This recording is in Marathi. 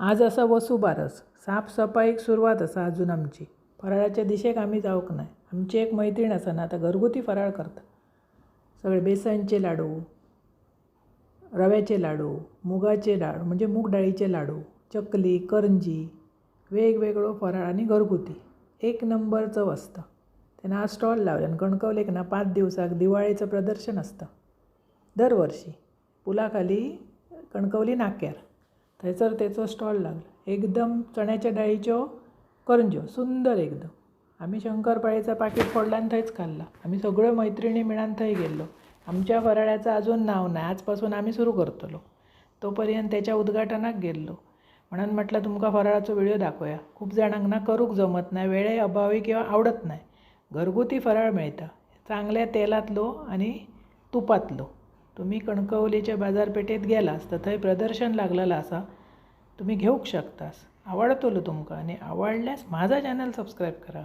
आज आसा वसुबारस साफसफाईक सुरवात आसा अजून आमची. फराळाच्या दिशेक आमी जावंक नाही आमची एक मैत्रीण आसा ना आतां घरगुती फराळ करता. सगळे बेसनचे लाडू रव्याचे लाडू मुगाचे लाडू म्हणजे मूग डाळीचे लाडू चकली करंजी वेगवेगळो फराळ आनी घरगुती. एक नंबर चव आसता तेन्ना आज स्टॉल लावल्या आनी कणकवलेक ना पांच दिवसाक दिवाळेचं प्रदर्शन आसता दर वर्षी पुला खाली कणकवली नाक्यार. थंयसर तेचो स्टॉल लागला. एकदम चण्याच्या डाळीच्यो करंज्यो सुंदर एकदम. आमी शंकरपाळेचं पाकीट फोडला आनी थंयच खाल्ला. आमी सगळ्यो मैत्रिणी मेळान थंय गेल्लो आमच्या फराळ्याचं अजून नाव नाही. आजपासून आमी सुरू करतलो. तो पर्यंत त्याच्या उद्घाटनाक गेल्लो म्हणून म्हटलं तुमकां फराळाचो व्हिडिओ दाखोवया. खूब जाणांक ना करूंक जमत नाही वेळे अभावी किंवा आवडत नाही. घरगुती फराळ मेळटा चांगल्या तेलांतलो आनी तुपांतलो. तुम्ही कणकवलीच्या बाजारपेठेत गेलास तर थंय प्रदर्शन लागलेलं आसा तुम्ही घेवंक शकतास. आवडतलो तुमकां आनी आवडल्यास माझा चॅनल सबस्क्राईब करा.